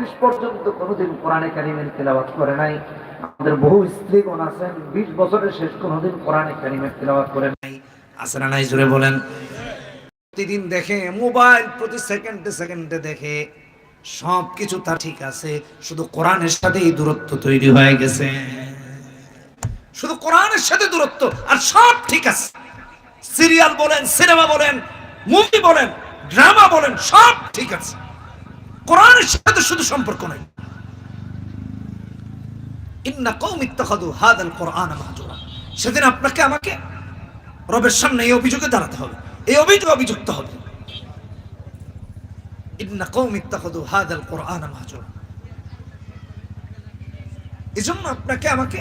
চব্বিশ পর্যন্ত কোনোদিন কোরআনে কারিমের তেলাওয়াত করে নাই। আমাদের বহু স্ত্রীগণ আছেন, বিশ বছরের শেষ কোনোদিন কোরআনে কারিমের তেলাওয়াত করে নাই। আছে না নাই? জুড়ে বলেন। প্রতিদিন দেখে, মোবাইল প্রতি সেকেন্ডে সেকেন্ডে দেখে সব কিছু তা ঠিক আছে, শুধু কোরআনের সাথেই দূরত্ব তৈরি হয়ে গেছে। শুধু কোরআনের সাথে দূরত্ব, আর সব ঠিক আছে। সিরিয়াল বলেন, সিনেমা বলেন, মুভি বলেন, ড্রামা বলেন, সব ঠিক আছে। কোরআনের সাথে শুধু সম্পর্ক নাই। ইন্না কৌম ইত্তাখাদু হাদাল কোরআন মাহজুরা। সেদিন আপনাকে আমাকে রবের সামনে এই অভিযোগে দাঁড়াতে হবে। এই অভিযোগ অভিযুক্ত হবে। ইন্না কৌম ইত্তাখাদু হাদাল কোরআন মাহজুরা। এজন্য আপনাকে আমাকে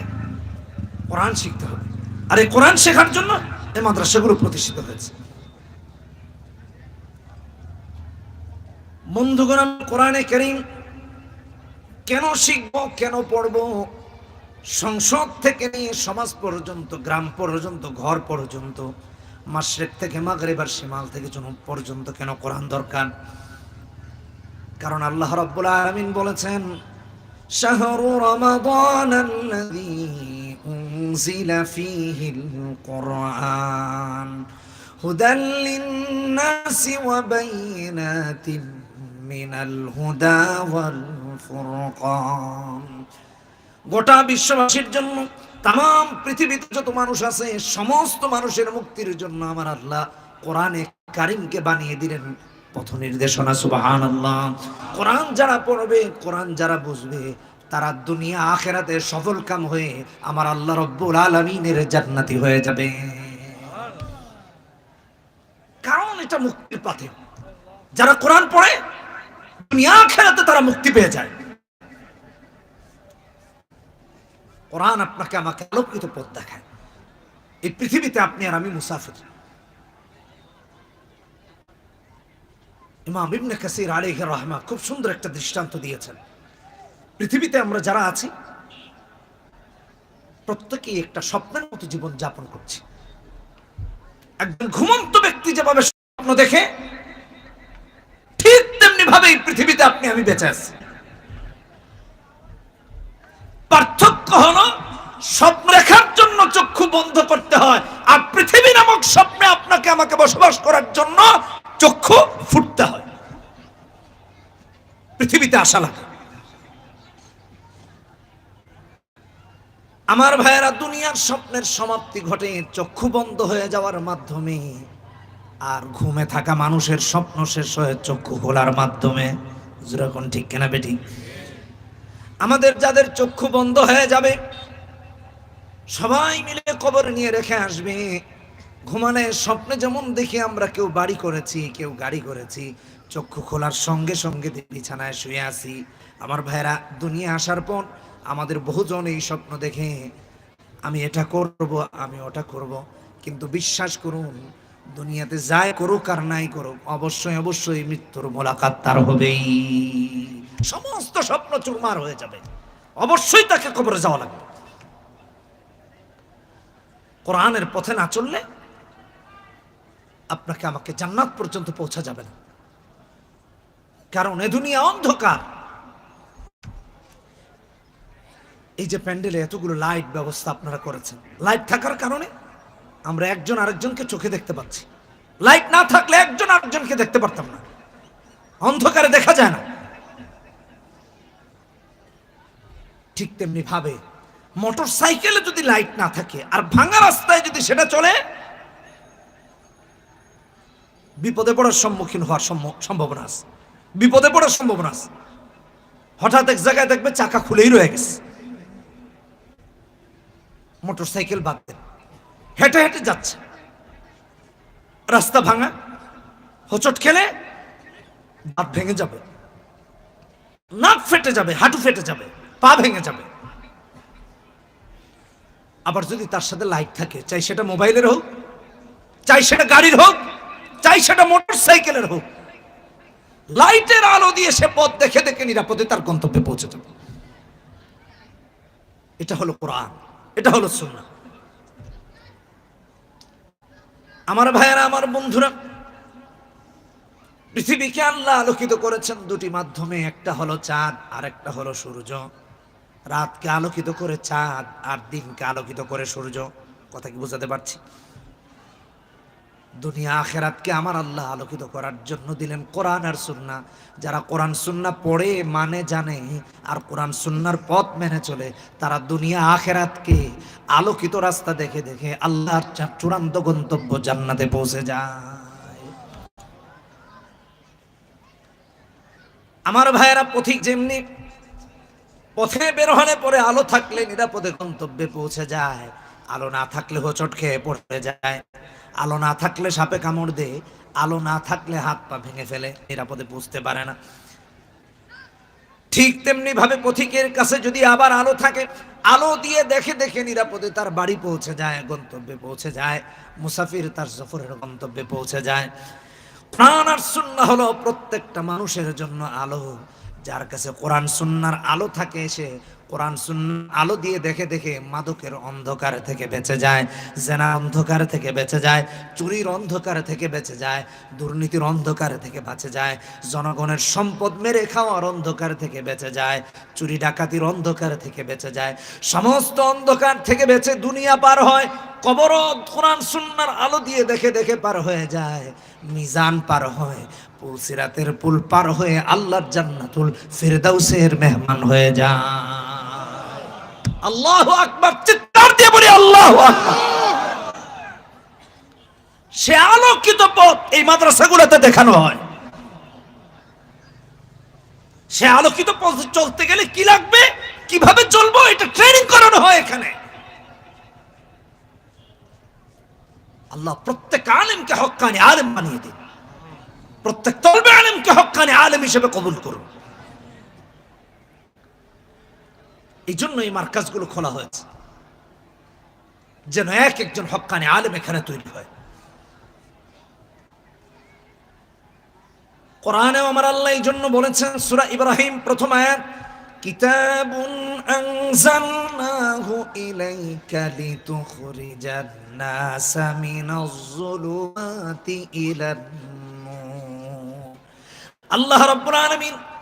কোরআন শিখতে হবে। আর এই কোরআন শেখার জন্য এই মাদ্রাসাগুলো প্রতিষ্ঠিত হয়েছে। বন্ধুগণ আমি কোরআনে করিম কেন শিখব কেন পড়ব সংসদ থেকে নিয়ে সমাজ পর্যন্ত গ্রাম পর্যন্ত ঘর পর্যন্ত মাসরেক থেকে মাগরেবার সীমাল থেকে জনম পর্যন্ত কেন কোরআন দরকার কারণ আল্লাহ রাব্বুল আলামিন বলেছেন শাহরু রমাদান الذي أنزل فيه القرآن هدى للناس وبينات من الهدى والفرقان গোটা বিশ্ববাসীর জন্য তাম পৃথিবীতে যত মানুষ আছে সমস্ত মানুষের মুক্তির জন্য আমার আল্লাহ কোরআনে কারিমকে বানিয়ে দিলেন পথ নির্দেশনা সুবাহান আল্লাহ কোরআন যারা পড়বে কোরআন যারা বুঝবে তারা দুনিয়া আখেরাতে সফল কাম হয়ে আমার আল্লাহ রব্বুল আলমিনের জান্নাতি হয়ে যাবে কারণ এটা মুক্তির পথে যারা কোরআন পড়ে দুনিয়া আখেরাতে তারা মুক্তি পেয়ে যায়। কোরআন আপনাকে আমাকে আলোকিত পথ দেখায়। এই পৃথিবীতে আপনি আর আমি মুসাফির। ইমাম ইবনে কাসির রহমা খুব সুন্দর একটা দৃষ্টান্ত দিয়েছেন। পৃথিবীতে আমরা যারা আছি, প্রত্যেকেই একটা স্বপ্নের মতো জীবন যাপন করছি। একজন ঘুমন্ত ব্যক্তি যেভাবে স্বপ্ন দেখে, ঠিক তেমনি ভাবে এই পৃথিবীতে আপনি আমি বেঁচে আছি? পার্থক্য হলো স্বপ্ন দেখার জন্য চক্ষু বন্ধ করতে হয়, আর পৃথিবী নামক স্বপ্নে আপনাকে আমাকে বসবাস করার জন্য চক্ষু ফুটতে হয়। পৃথিবীতে আসা লাগে। আমার ভাইয়েরা, দুনিয়ার স্বপ্নের সমাপ্তি ঘটে চক্ষু বন্ধ হয়ে যাওয়ার মাধ্যমে। আর ঘুমে থাকা মানুষের স্বপ্ন শেষ হয়ে চক্ষু খোলার মাধ্যমে। যেরকম ঠিক কেনা বেটি? আমাদের যাদের চক্ষু বন্ধ হয়ে যাবে, সবাই মিলে কবর নিয়ে রেখে আসবে। ঘুমানে স্বপ্নে যেমন দেখি আমরা কেউ বাড়ি করেছি, কেউ গাড়ি করেছি, চক্ষু খোলার সঙ্গে সঙ্গে বিছানায় শুয়ে আছি। আমার ভাইরা দুনিয়া আসার পর আমাদের বহুজন এই স্বপ্ন দেখে, আমি এটা করব, আমি ওটা করব। কিন্তু বিশ্বাস করুন দুনিয়াতে যাই করুক আর নাই করুক, অবশ্যই অবশ্যই মৃত্যুর মোলাকাত তার হবেই। সমস্ত স্বপ্ন চুরমার হয়ে যাবে। অবশ্যই তাকে কবরে যাওয়া লাগবে। কোরআনের পথে না চললে আপনাকে আমাকে জান্নাত পর্যন্ত পৌঁছা যাবে না। কারণ এ দুনিয়া অন্ধকার। এই যে প্যান্ডেলে এতগুলো লাইট ব্যবস্থা আপনারা করেছেন। লাইট থাকার কারণে আমরা একজন আরেকজনকে চোখে দেখতে পাচ্ছি। লাইট না থাকলে একজন আরেকজনকে দেখতে পারতাম না। অন্ধকারে দেখা যায় না। ঠিক তেমনি ভাবে মোটর সাইকেলে যদি লাইট না থাকে আর ভাঙা রাস্তায় যদি সেটা চলে, বিপদে পড়ার সম্মুখীন হওয়ার সম্ভাবনা আছে। বিপদে পড়ার সম্ভাবনা আছে। হঠাৎ এক জায়গায় দেখবে চাকা খুলেই রয়ে গেছে। মোটর সাইকেল বাদ দেন। হেঁটে হেঁটে যাচ্ছে। রাস্তা ভাঙা, হোচট খেলে দাঁত ভেঙে যাবে। নাক ফেটে যাবে, হাঁটু ফেটে যাবে, পা ভেঙে যাবে। আবার যদি তার সাথে লাইট থাকে, চাই সেটা মোবাইলের হোক, চাই সেটা গাড়ির হোক, চাই সেটা মোটর সাইকেলের হোক, লাইটের আলো দিয়ে সে পথ দেখে দেখে নিরাপদে তার গন্তব্যে পৌঁছে যাবে। এটা হলো কোরআন, এটা হলো সুন্নাহ। আমার ভাইয়েরা, আমার বন্ধুরা, পৃথিবীকে আল্লাহ আলোকিত করেছেন দুটি মাধ্যমে। একটা হলো চাঁদ আর একটা হলো সূর্য। রাতকে আলোকিত করে চাঁদ আর দিনকে আলোকিত করে সূর্য। কথা কি বোঝাতে পারছি? দুনিয়া আখেরাতকে আমার আল্লাহ আলোকিত করার জন্য দিলেন কোরআন আর সুন্না। যারা কোরআন সুন্না পড়ে মানে জানে আর কোরআন সুন্নার পথ মেনে চলে, তারা দুনিয়া আখেরাতকে আলোকিত রাস্তা দেখে দেখে আল্লাহর চূড়ান্ত গন্তব্য জান্নাতে পৌঁছে যায়। আমার ভাইয়েরা, পথিক যেমনি পথে বের হলে পরে আলো থাকলে নিরাপদে গন্তব্যে পৌঁছে যায়, আলো না থাকলে হোচট খেয়ে পড়ে যায়। আলো না থাকলে সাপে কামড় দেয় আলো না থাকলে হাত পা ভেঙে ফেলে। নিরাপদে বুঝতে পারে না। ঠিক তেমনি ভাবে পথিকের কাছে যদি আবার আলো থাকে, আলো দিয়ে দেখে দেখে নিরাপদে তার বাড়ি পৌঁছে যায়, গন্তব্যে পৌঁছে যায়, মুসাফির তার সফরের গন্তব্যে পৌঁছে যায়। প্রাণ আর সুন্না হলো প্রত্যেকটা মানুষের জন্য আলো। যার কাছে কোরআন, সুন্নার আলো থাকে, সে কোরআন সুন্নার আলো দিয়ে দেখে দেখে মাদকের অন্ধকার থেকে বেঁচে যায়, জেনা অন্ধকার থেকে বেঁচে যায়, চুরির অন্ধকার থেকে বেঁচে যায়, দুর্নীতির অন্ধকার থেকে বাঁচে যায়, জনগণের সম্পদ মেরে খাওয়ার অন্ধকার থেকে বেঁচে যায়, চুরি ডাকাতির অন্ধকার থেকে বেঁচে যায়। সমস্ত অন্ধকার থেকে বেঁচে দুনিয়া পার হয়, কবর কোরআন সুন্নার আলো দিয়ে দেখে দেখে পার হয়ে যায়, মিজান পার হয়, পুলসিরাতের পুল পার হয়ে আল্লাহর জান্নাতুল ফিরদাউসের মেহমান হয়ে যায়। আল্লাহ আকবার, চিৎকার দিয়ে বলি আল্লাহ সে আলোকিত পথ এই মাদ্রাসাগুলোতে দেখানো হয়। সে আলোকিত পথ চলতে গেলে কি লাগবে? কীভাবে চলবো? এটা ট্রেনিং করানো হয় এখানে। আল্লাহ প্রত্যেক আলেমকে হক্কানি আলেম বানিয়ে দিন। প্রত্যেক তলবে আলেমকে হক্কানি আলেম হিসেবে কবুল করুন। এই জন্য এই মার্কাজগুলো খোলা হয়েছে। যেন এক একজন হক্কানি আলেম এখানে তৈরি হয়। কোরআনে আমার আল্লাহ এই জন্য বলেছেন, সূরা ইব্রাহিম প্রথম আয়াত, কিতাবুন আনজালনাহু ইলাইকা লিতুখরিজান নাসা মিনাজ যুলুমাতি ইলান নূর। আল্লাহ রাব্বুল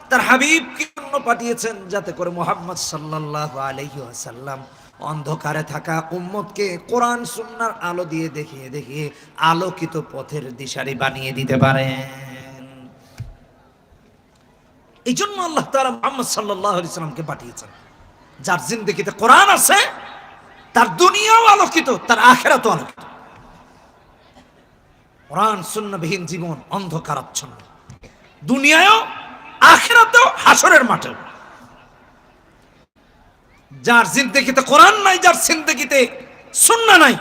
তার হাবিবকে জন্য পাঠিয়েছেন যাতে করে মুহাম্মদ সাল্লাল্লাহু আলাইহি ওয়াসাল্লাম অন্ধকারে থাকা উম্মতকে কোরআন সুন্নাহর আলো দিয়ে দেখিয়ে দেখিয়ে আলোকিত পথের দিশারি বানিয়ে দিতে পারেন। এই জন্য আল্লাহ তাআলা মুহাম্মদ সাল্লামকে পাঠিয়েছেন। যার জিন্দেগিতে কোরআন আছে, তার দুনিয়াও আলোকিত, তার আখেরাত আলোকিত। কোরআন সুন্নাহবিহীন জীবন, অন্ধকারাচ্ছন্ন। দুনিয়ায়ও আখেরাতেও হাসরের মাঠেও যার জিন্দেগিতে কোরআন নাই, যার জিন্দেগিতে সুন্না নাই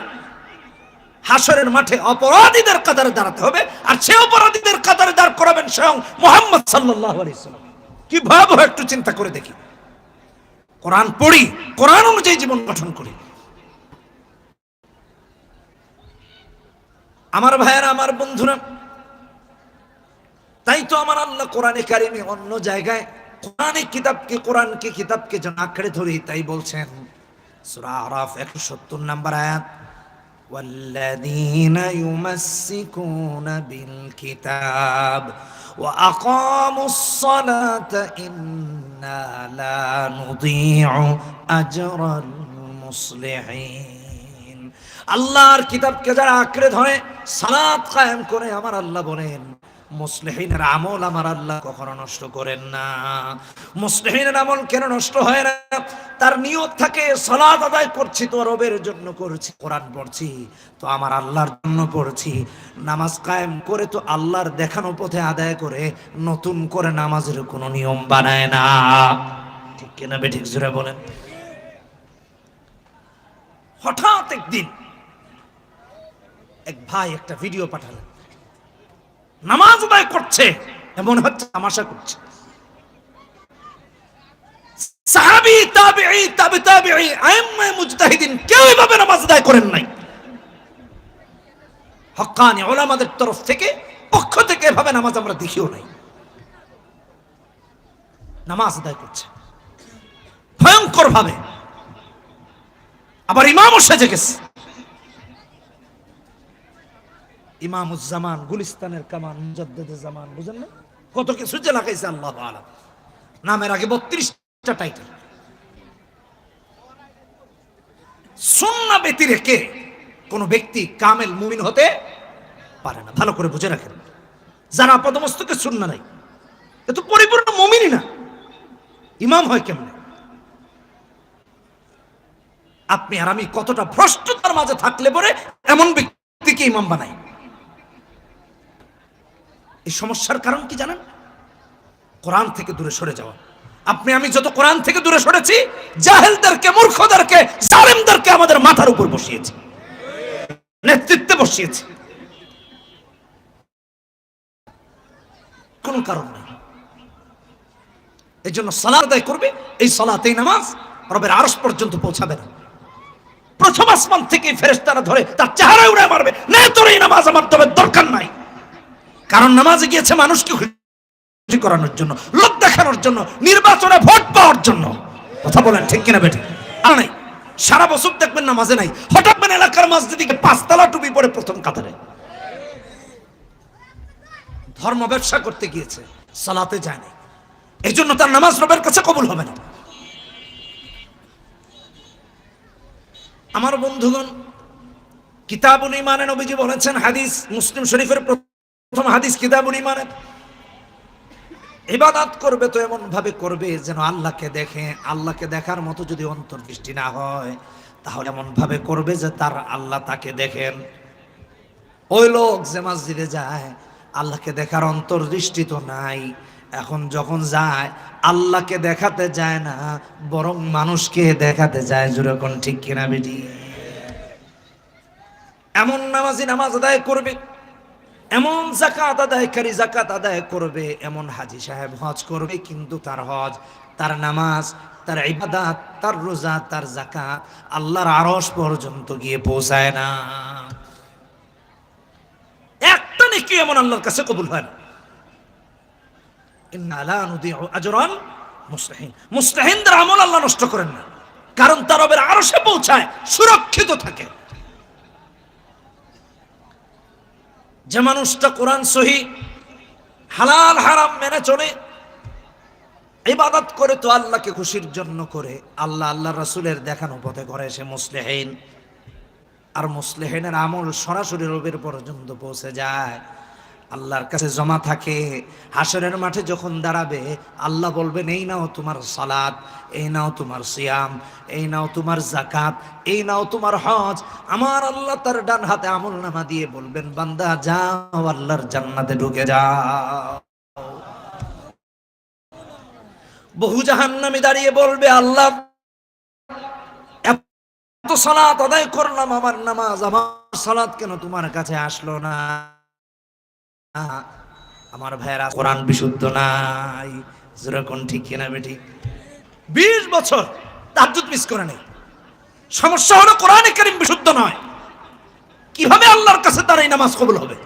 হাসরের মাঠে অপরাধীদের কাতারে দাঁড়াতে হবে, আর সে অপরাধীদের কাতারে দাঁড় করাবেন স্বয়ং মোহাম্মদ সাল্লাম কি ভয়াবহ একটু চিন্তা করে দেখি। কোরআন পড়ি, কোরআন অনুযায়ী জীবন গঠন করি। আমার ভাইয়েরা, আমার বন্ধুরা তাই তো আমার আল্লাহ কোরআনে কারিমে অন্য জায়গায় কোরআনে কিতাবকে কোরআনকে কিতাবকে যেন আঁকড়ে ধরি তাই বলছেন সূরা আরাফ 170 নম্বর আয়াত والذين يمسكون بالكتاب وأقاموا الصلاة إنا لا نضيع أجر المصلحين আল্লাহর কিতাবকে যারা আঁকড়ে ধরে সালাত কায়েম করে আমার আল্লাহ বলেন মুসলিহিনের আমল আমার আল্লাহ কখনো নষ্ট করেন না। মুসলিহিনের আমল কেন নষ্ট হয় না? তার নিয়ত থাকে, সালাত আদায় করছি, তো রবের জন্য করছি, কোরআন পড়ছি, তো আমার আল্লাহর জন্য পড়ছি। নামাজ কায়েম করে তো আল্লাহর দেখানো পথে আদায় করে, নতুন করে নামাজের কোনো নিয়ম বানায় না। ঠিক কিনা বেঠিক জুড়ে বলেন? হঠাৎ একদিন এক ভাই একটা ভিডিও পাঠালেন। নামাজ আদায় করছে, এমন হচ্ছে তামাশা করছে। সাহাবি, তাবিঈ, তাবি, তাবিঈ, আইম্মায়ে মুজতাহিদিন কেউ এভাবে নামাজ আদায় করেন নাই। হক্কানি ওলামাদের তরফ থেকে, পক্ষ থেকে এভাবে নামাজ আমরা দেখিও নাই। নামাজ আদায় করছে। ভয়ঙ্কর ভাবে আবার ইমামও সেজে গেছে। ইমামুজ্জামান, গুলিস্তানের কামান, মুজাদ্দেদে জামান, বুঝেন না? কত কিছু যে লাগাইছে আল্লাহ নামের আগে বত্রিশটা টাইটেল সুন্না ব্যতি রেখে কোন ব্যক্তি কামেল মুমিন হতে পারে না। ভালো করে বুঝে রাখেন। যারা আপাদমস্তকে সুন্না নাই এ তো পরিপূর্ণ মুমিনই না। ইমাম হয় কেমনে? আপনি আর আমি কতটা ভ্রষ্টতার মাঝে থাকলে পরে এমন ব্যক্তিকে ইমাম বানাই? এই সমস্যার কারণ কি জানেন? কোরআন থেকে দূরে সরে যাওয়া। আপনি, আমি যত কোরআন থেকে দূরে সরেছি, জাহেলদেরকে, মূর্খদেরকে, জালেমদেরকে আমাদের মাথার উপর বসিয়েছি। নেতৃত্বে বসিয়েছি। কোনো কারণ নেই। এই জন্য সালাদ আদায় করবে, এই সালাতেই নামাজ, রবের আরস পর্যন্ত পৌঁছাবে না। প্রথম আসমান থেকে ফেরেস্তারা ধরে তার চেহারা উড়ে মারবে না তোর এই নামাজ আমার তবে দরকার নাই। কারণ নামাজে গিয়েছে মানুষকে খুশি করানোর জন্য, লোক দেখানোর জন্য, নির্বাচনে ভোট পাওয়ার জন্য। কথা বলেন ঠিক কিনা বেটি আর নাই, সারা বছর দেখবেন নামাজে নাই। হঠাৎ মানে এলাকার মসজিদে গিয়ে পাঁচতলা টুপি পরে প্রথম কাতারে। ধর্ম ব্যবসা করতে গিয়েছে, সালাতে যায় নাই। এই জন্য তার নামাজ রবের কাছে কবুল হবে না। আমার বন্ধুগণ, কিতাবুল ইমানে নবীজি বলেছেন, হাদিস মুসলিম শরীফের প্রথম হাদিস, কিতাবুল ইমানে ইবাদত করবে তো এমন ভাবে করবে যেন আল্লাহকে দেখে। আল্লাহকে দেখার মতো যদি অন্তর্দৃষ্টি না হয়, তাহলে এমন ভাবে করবে যে তার আল্লাহ তাকে দেখেন। ওই লোক যে মসজিদে যায়, আল্লাহকে দেখার অন্তর্দৃষ্টি তো নাই। এখন যখন যায়, আল্লাহকে দেখাতে যায় না, বরং মানুষকে দেখাতে যায়। যেরকম ঠিক কিনা বেটি? এমন নামাজি নামাজ আদায় করবে। এমন জাকাত আদায়কারী জাকাত আদায় করবে, এমন হাজি সাহেব হজ করবে, কিন্তু তার হজ, তার নামাজ, তার ইবাদাত, তার রোজা, তার জাকাত আল্লাহর আরস পর্যন্ত গিয়ে পৌঁছায় না। একটা নাকি এমন আল্লাহর কাছে কবুল হয় না। মুসলিহিন মুসলিহিনদের আমল আল্লাহ নষ্ট করেন না। কারণ তার রবের আরশে পৌঁছায়, সুরক্ষিত থাকে। যে মানুষটা কোরআন সহি, হালাল, হারাম মেনে চলে, ইবাদত করে তো আল্লাহকে খুশির জন্য করে। আল্লাহ আল্লাহ রাসুলের দেখানো পথে করে সে মুসলেহীন। আর মুসলেহীনের আমল সরাসরি রবের পর্যন্ত পৌঁছে যায়। আল্লাহর কাছে জমা থাকে। হাসরের মাঠে যখন দাঁড়াবে, আল্লাহ বলবেন, এই নাও তোমার সালাদ এই নাও তোমার সিয়াম, এই নাও তোমার জাকাত এই নাও তোমার হজ। আমার আল্লাহ তার ডান হাতে আমল নামা দিয়ে বলবেন, বান্দা, যাও, আল্লাহর জান্নাতে ঢুকে যাও। বহু জাহান্নামী দাঁড়িয়ে বলবে, আল্লাহ, এত সালাত আদায় করলাম, আমার নামাজ, আমার সালাত কেন তোমার কাছে আসলো না? আমার ভাইয়েরা কোরআন বিশুদ্ধ নাই। যেরকম ঠিক কিনা বেটি বিশ বছর তাহাজ্জুদ মিস করে নেই। সমস্যা হলো কোরআনে কারিম বিশুদ্ধ নয়। কীভাবে আল্লাহর কাছে তার এই নামাজ কবুল হবে?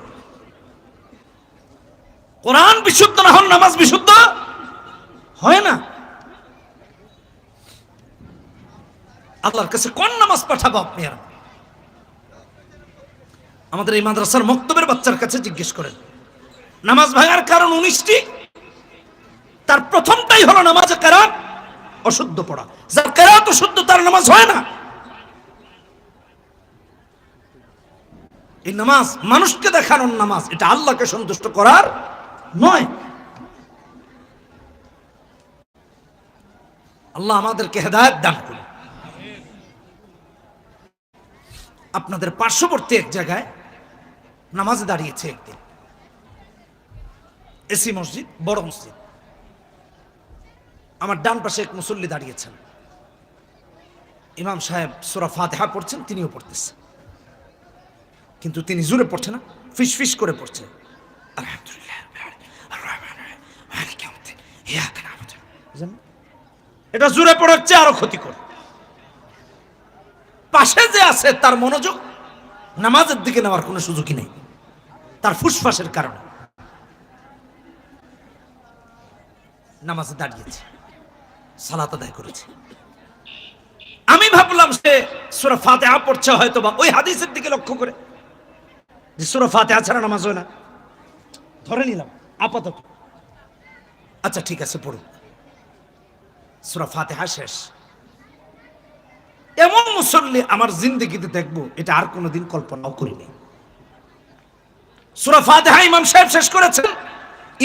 কোরআন বিশুদ্ধ না হল নামাজ বিশুদ্ধ হয় না? আল্লাহর কাছে কোন নামাজ পাঠাবো আপনি আর? আমাদের এই মাদ্রাসার মক্তবের বাচ্চার কাছে জিজ্ঞেস করেন। নামাজ ভাঙার কারণ উনিশটি। তার প্রথমটাই হলো নামাজে কেরাত অশুদ্ধ পড়া। যার কেরাত অশুদ্ধ, তার নামাজ হয় না। এই নামাজ মানুষকে দেখানোর নামাজ, এটা আল্লাহকে সন্তুষ্ট করার নয়। আল্লাহ আমাদেরকে হেদায়ত দান করুন। আপনাদের পার্শ্ববর্তী এক জায়গায় নামাজ দাঁড়িয়েছে একদিন। এসি মসজিদ, বড় মসজিদ। আমার ডান পাশে এক মুসল্লি দাঁড়িয়েছেন। ইমাম সাহেব সুরা ফাতেহা পড়ছেন, তিনিও পড়তেছেন। কিন্তু তিনি জুড়ে পড়ছে না, ফিস ফিস করে পড়ছে। এটা জুড়ে পড়াচ্ছে আরও ক্ষতিকর। পাশে যে আছে তার মনোযোগ, নামাজের দিকে নেওয়ার কোনো সুযোগই নেই। তার ফুসফাসের কারণে। নামাজে দাঁড়িয়েছে, সালাত আদায় করেছে। আমি ভাবলাম সে সুরা ফাতেহা পড়ছে হয়তো বা ওই হাদিসের দিকে লক্ষ্য করে। যে সুরা ফাতেহা ছাড়া নামাজ হয় না। ধরে নিলাম, আপাতত। আচ্ছা ঠিক আছে, পড়ুন। সুরা ফাতেহা শেষ। এমন মুসল্লি আমার জিন্দগিতে দেখব, এটা আর কোনোদিন কল্পনাও করিনি। সুরা ফাতেহা ইমাম সাহেব শেষ করেছেন।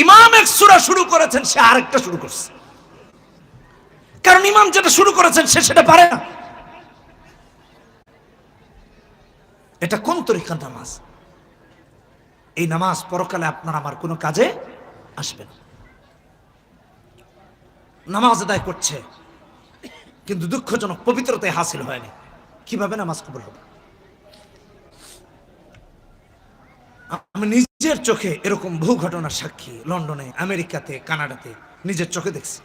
ইমাম এক সুরা শুরু করেছেন, সে আরেকটা শুরু করছে। কারণ ইমাম যেটা শুরু করেছেন, সে সেটা পারে না। এটা কোন তরিকার নামাজ? এই নামাজ পরকালে আপনার আমার কোনো কাজে আসবে না। নামাজ আদায় করছে, কিন্তু দুঃখজনক পবিত্রতায় হাসিল হয়নি। কীভাবে নামাজ কবুল হবে? আমি নিজের চোখে এরকম বহু ঘটনার সাক্ষী, লন্ডনে, আমেরিকাতে, কানাডাতে, নিজের চোখে দেখছি।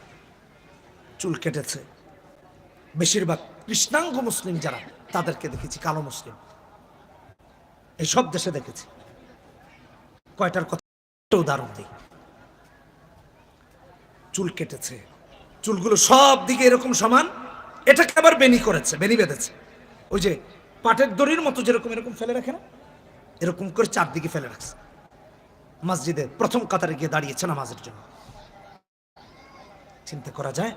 চুল কেটেছে। বেশিরভাগ কৃষ্ণাঙ্গ মুসলিম যারা, তাদেরকে দেখেছি, কালো মুসলিম। এই সব দেশে দেখেছি। কয়টার কথা উদাহরণ দিই। চুল কেটেছে। চুলগুলো সব দিকে এরকম সমান। এটাকে আবার বেনি করেছে বেনি বেঁধেছে। ওই যে পাটের দড়ির মতো যেরকম এরকম ফেলে রাখে না? এরকম করে চারদিকে ফেলে রাখছে। মসজিদে প্রথম কাতারে গিয়ে দাঁড়িয়েছে নামাজের জন্য। চিন্তা করা যায়,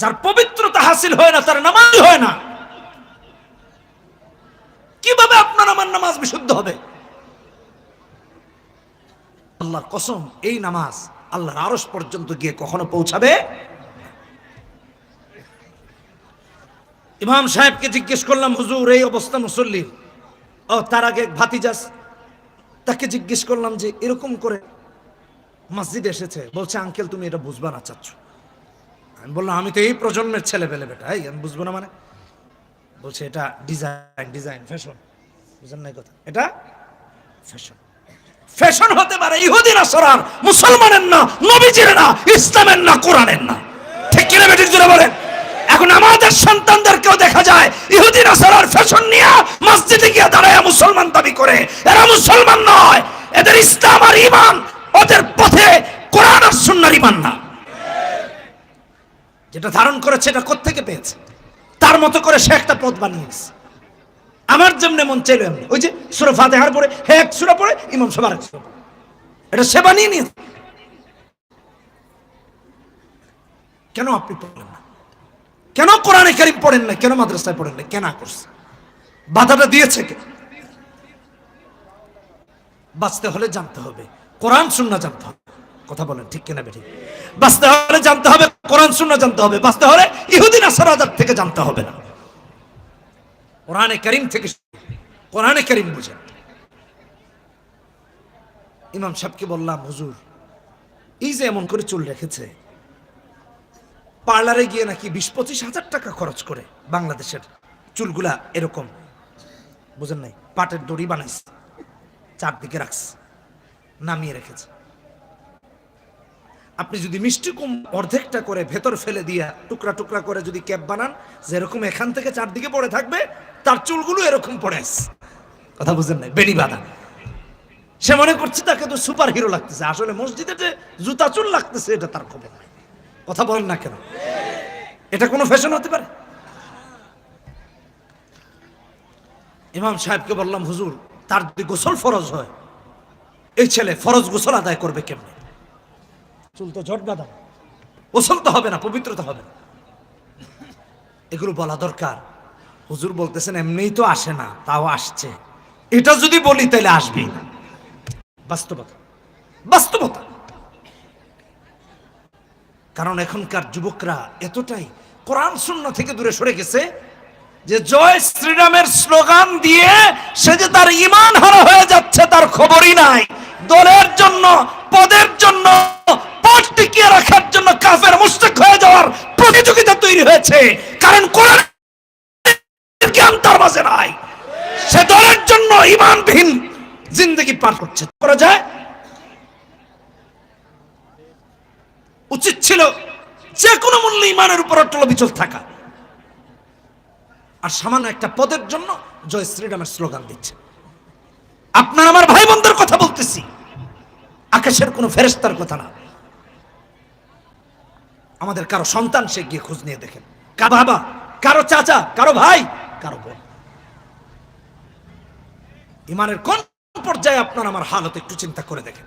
যার পবিত্রতা হাসিল হয় না, তার নামাজ হয় না। কীভাবে আপনার আমার নামাজ বিশুদ্ধ হবে? আল্লাহর কসম, এই নামাজ আল্লাহর আরস পর্যন্ত গিয়ে কখনো পৌঁছাবে? ইমাম সাহেবকে জিজ্ঞেস করলাম, হুজুর, এই অবস্থা মুসল্লির। ও, তার আগে ভাতিজাস, তাকে জিজ্ঞেস করলাম যে, এরকম করে মসজিদ এসেছে, বলছে, আঙ্কেল, তুমি এটা বুঝবা না, চাচ্ছ। আমি বললাম, আমি তো এই প্রজন্মের ছেলে পেলে বেটা, এই, আমি বুঝব না মানে। বলছে, এটা ডিজাইন ডিজাইন, ফ্যাশন। বুঝেন নাই কথা? এটা ফ্যাশন। ফ্যাশন হতে পারে ইহুদিন আসরার মুসলমানের না, নবীজির না, ইসলামের না, কোরআনের না। ঠিক কিনা বেটির জোরে বলেন? এখন আমাদের সন্তানদেরকেও দেখা যায় ইহুদিন আসরার ফ্যাশন নিয়ে মসজিদে গিয়ে দাঁড়ায় মুসলমান দাবি করে, এরা মুসলমান নয়, এদের ইসলাম আর ইমান ওদের পথে কোরআন আর সুন্নার ইমান না। যেটা ধারণ করেছে এটা কোত্থেকে পেয়েছে? তার মতো করে সে একটা পথ বানিয়েছে আমার যেমনি মন চাইলো এমনি। ওই যে সুরা ফাতেহার পরে, হে এক সুরা পরে ইমাম সবার এক সুরা এটা সে বানিয়ে নিয়েছে। কেন আপনি পড়লেন না? কেন কোরআনে কারিম পড়েন না কেন মাদ্রাসায় পড়েন না কেন করছে? বাধাটা দিয়েছে কে? বাঁচতে হলে জানতে হবে। কোরআন শূন্য জানতে হবে। কথা বলেন, ঠিক কিনা বেঠিক? বাঁচতে হলে জানতে হবে, কোরআন শূন্য জানতে হবে। বাঁচতে হলে ইহুদিন আসারাজার থেকে জানতে হবে না। কোরআনে করিম থেকে কোরআনে করিম বুঝেন। ইমাম সাহেবকে বললাম, হুজুর, এই যে এমন করে চুল রেখেছে পার্লারে গিয়ে নাকি বিশ পঁচিশ হাজার টাকা খরচ করে বাংলাদেশের চুলগুলা এরকম। বুঝেন নাই? পাটের দড়ি বানাইছে। চারদিকে রাখছে। নামিয়ে রেখেছে। আপনি যদি মিষ্টি কুম অর্ধেকটা করে ভেতর ফেলে দিয়া টুকরা টুকরা করে যদি ক্যাপ বানান, যেরকম এখান থেকে চারদিকে পড়ে থাকবে, তার চুলগুলো এরকম পড়ে আসছে কথা বুঝেন নাই? বেনি বাঁধা। সে মনে করছে তাকে তো সুপার হিরো লাগতেছে। আসলে মসজিদে যে জুতা চুল লাগতেছে, এটা তার খবর নাই। কথা বলেন না কেন? এটা কোনো ফ্যাশন হতে পারে? ইমাম সাহেবকে বললাম, হুজুর, তার যদি গোসল ফরজ হয়, এই ছেলে ফরজ গোসল আদায় করবে কেমনে? চুল তো জট বাঁধা। গোসল তো হবে না, পবিত্রতা হবে না। এগুলো বলা দরকার। হুজুর বলতেছেন, এমনিই তো আসে না, তাও আসছে। এটা যদি বলি তাহলে আসবেই না। বাস্তবতা। বাস্তবতা। কারণ এখনকার যুবকরা এতটাই কোরআন শূন্য থেকে দূরে সরে গেছে যে জয় শ্রীরামের স্লোগান দিয়ে সে যে তার ইমান হারা হয়ে যাচ্ছে তার খবরই নাই। দলের জন্য, পদের জন্য পদ টিকিয়ে রাখার জন্য কাফের হয়ে যাওয়ার প্রতিযোগিতা তৈরি হয়েছে। কারণ কোরআন জ্ঞান তার মাঝে নাই। সে দলের জন্য ইমানবিহীন জিন্দগি পার করছে। করা যায়? উচিত ছিল যে কোনো মূল্যে ইমানের উপর অটল বিচল থাকা। আর সামান্য একটা পদের জন্য জয় শ্রীরামের স্লোগান দিচ্ছে। আপনার আমার ভাই বোনদের কথা বলতেছি। আকাশের কোনো ফেরেস্তার কথা না। আমাদের কারও সন্তান সে গিয়ে খোঁজ নিয়ে দেখেন। কারও বাবা, কারও চাচা, কারও ভাই, কারও বোন। ইমানের কোন পর্যায়ে আপনার আমার হালত একটু চিন্তা করে দেখেন।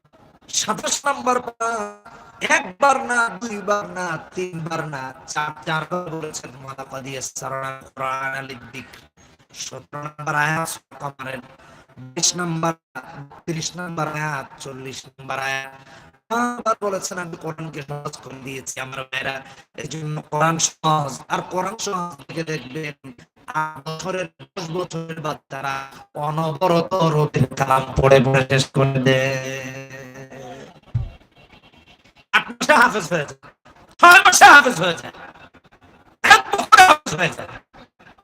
সাতাশ নাম্বার একবার না, দুইবার না, তিনবার না, চার, চারবার বলেছেন দিক। সতেরো নাম্বার বিশ নাম্বার, তিরিশ নাম্বার আয়াত, চল্লিশ নাম্বার আয়াত। বারবার বলেছেন, আমি কোরআনকে সহজ করে দিয়েছি এই জন্য কোরআন সহজ, আর কোরআন সহজ থেকে দেখবেন বছরের, দশ বছরের বাচ্চারা অনবরত রোদের কালাম পড়ে পড়ে শেষ করে দেয়। আট মাসে হাফেজ ছয় মাসে হাফেজ এক বছরে হাফেজ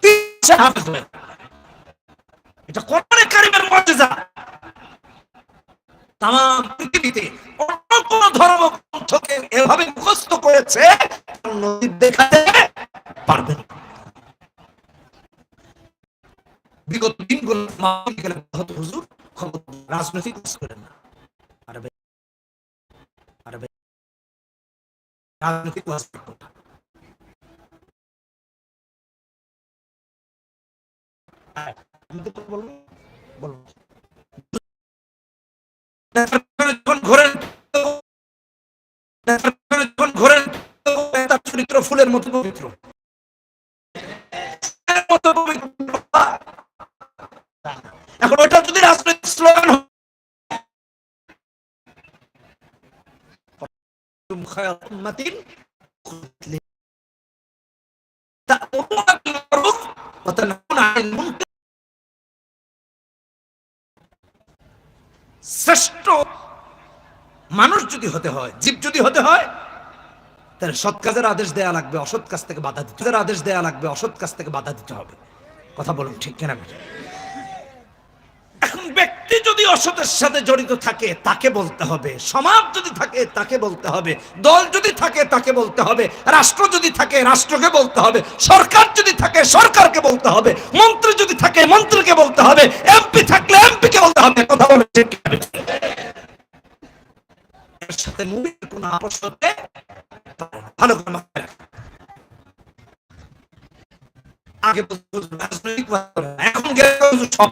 তিন মাসে হাফেজ এটা কোরআনে কারিমের তাম পৃথিবীতে অন্য কোন ধর্ম গ্রন্থকে এভাবে মুখস্থ করেছে নদীর দেখাতে পারবে বিগত দিনগুলো হুজুর খবর রাজনৈতিক না। ঘোরেন তার চরিত্র ফুলের মতো পবিত্র। মতো পবিত্র। এখন ওটা যদি রাজনৈতিক স্লোগান হয় তুম খায়র উম্মাতিন تأمرون بالمعروف وتنهون عن المنكر শ্রেষ্ঠ মানুষ যদি হতে হয় জীব যদি হতে হয় তাহলে সৎ কাজের আদেশ দেয়া লাগবে অসৎ কাজ থেকে বাধা দিতে কাজের আদেশ দেয়া লাগবে অসৎ কাজ থেকে বাধা দিতে হবে কথা বলুন ঠিক কিনা অসতের সাথে জড়িত থাকে, তাকে বলতে হবে। সমাজ যদি থাকে, তাকে বলতে হবে। দল যদি থাকে, তাকে বলতে হবে। রাষ্ট্র যদি থাকে, রাষ্ট্রকে বলতে হবে। সরকার যদি থাকে, সরকারকে বলতে হবে। মন্ত্রী যদি থাকে, মন্ত্রীকে বলতে হবে। এমপি থাকলে এমপি কে বলতে হবে। কথা বলে সাথে মুমিনের কোনো আপোষ হতে ভালো করে আগে এখন সব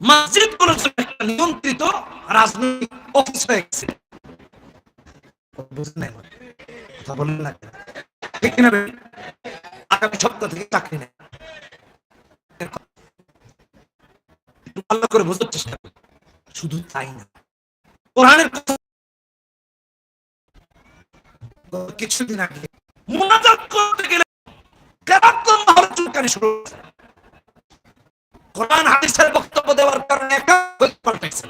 মসজিদগুলো একটা নিয়ন্ত্রিত রাজনৈতিক অফিস হয়ে গেছে। কথা বললেন না? ঠিক রে? আগামী সপ্তাহ থেকে চাকরি ভালো করে বোঝার চেষ্টা করুন শুধু তাই না। কোরআনের কিছুদিন আগে মোনাজাত করতে গেলে কেরাক্তম ভাবে চুলকানি শুরু কোরআন হাদিসের বক্তব্য দেওয়ার কারণে একা পাল্টাইছে?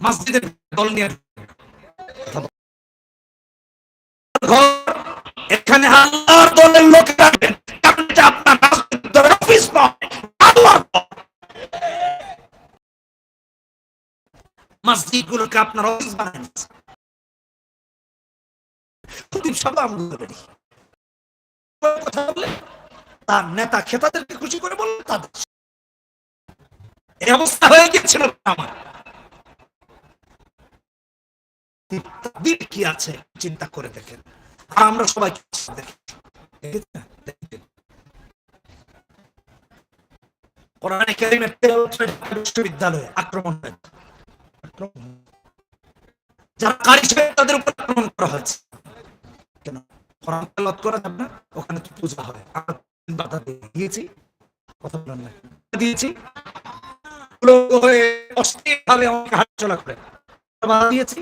মসজিদের দল নিয়ে এখানে আল্লাহর দলের লোক রাখবেন। আপনার রাজনৈতিক অফিস নয়, আল্লাহর আপনার অফিস বানায় সব আমগুলো বেরি কথা বলে, তার নেতা খেতাদেরকে খুশি করে তাদের এই অবস্থা হয়ে আমার। দিক কি আছে, চিন্তা করে দেখেন। আর আমরা সবাই? কোরআনে বিশ্ববিদ্যালয়ে আক্রমণ হয়েছে। যারা কারি তাদের উপর আক্রমণ করা হয়েছে। কেন? কোরআন তেলাওয়াত করা যাবে না, ওখানে তো পূজা হয় আমরা বাধা দিয়েছি, কথা বলেন না দিয়েছি হয়ে অস্থিরভাবে আমাকে হাঁটাচলা করে। বাধা দিয়েছি,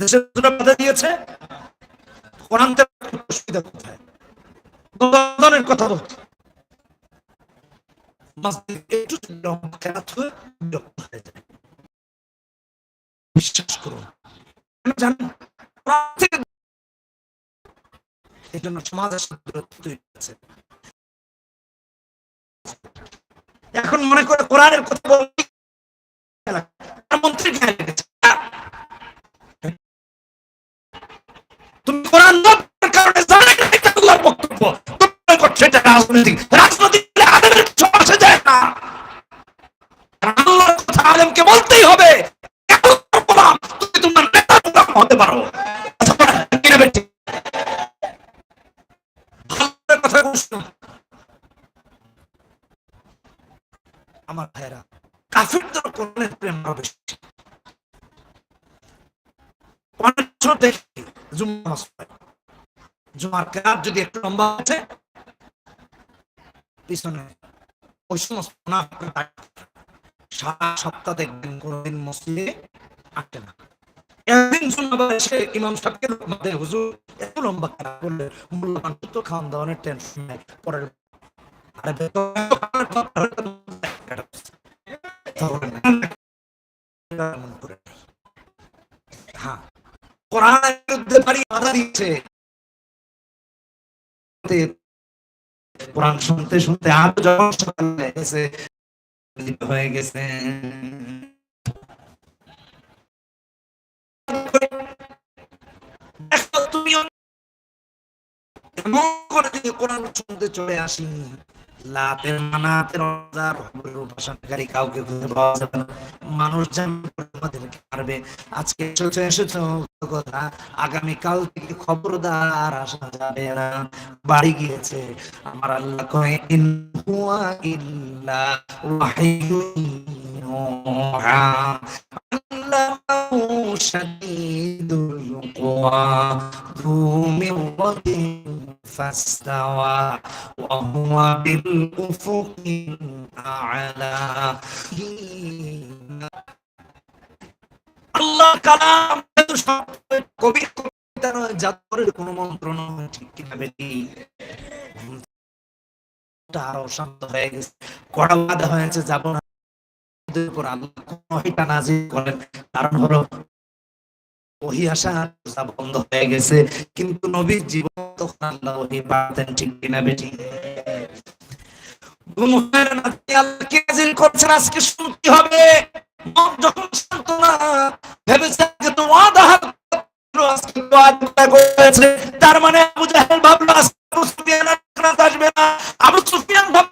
দেশের বাধা দিয়েছে কোরআন অসুবিধা কোথায়? দলের কথা বলছি। মসজিদ একটু খেলাত হয়ে বিরক্ত হয়ে যায়। বিশ্বাস করুন। জানেন? এই জন্য সমাজের সাথে তৈরি এখন মনে করে কোরআনের কথা বলি মন্ত্রী খেয়াল রেখেছে তুমি কোরআন কারণে জানে আল্লাহর বক্তব্য। রাজনৈতিক জুমার কাজ যদি একটু লম্বা আছে, পিছনে। ওই সমস্ত সারা সপ্তাহ দেখবেন, কোনদিন মসজিদে আসে না। একদিন এসে ইমাম সাহেবকে হুজুর, এত লম্বা করলে মূল্যবান তো খাওয়ান দাওয়ানের টেনশন পরের আরে। হ্যাঁ। বিরুদ্ধে বাড়ি বাধা দিচ্ছে কোরআন শুনতে শুনতে আরও যখন সকাল গেছে হয়ে গেছে। তুমি করে কোরআন শুনতে চলে আসি। লাতের মানাতের অজার হবরের উপাসনাকারী কাউকে খুঁজে পাওয়া যাবে না। মানুষ করে আমাদেরকে মারবে আজকে এসেছ এসেছ কথা, আগামীকাল থেকে খবরদার আসা যাবে না। বাড়ি গিয়েছে। আমার আল্লাহ কয়ে, ইন হুয়া ইল্লা ওয়াহিয়ুন শাদীদুল কুওয়া ذو مرة فاستوى وهو بالأفق الأعلى আল্লাহ কালাম কিন্তু সব কবি কবিতা নয় জাতরের কোন মন্ত্র নয় ঠিক কিনা বেটি আরো শান্ত হয়ে গেছে কড়া বাধা হয়েছে যাব না ওদের উপর আল্লাহ কোন ওহিটা নাজিল করেন কারণ হলো ওহি আসা বন্ধ হয়ে গেছে। কিন্তু নবীর জীবন তখন আল্লাহ ওহি ঠিক কিনা আজকে শুনতে হবে। যখন না তো। তার মানে আবু জাহেল ভাবলো আসবে না। আবু সুফিয়ান ভাবলেন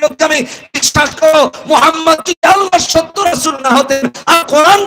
বিরোধগামী বিশ্বাস করো মোহাম্মদ কি আল্লাহ সত্য রাসূল না হতেন? আর কোরআন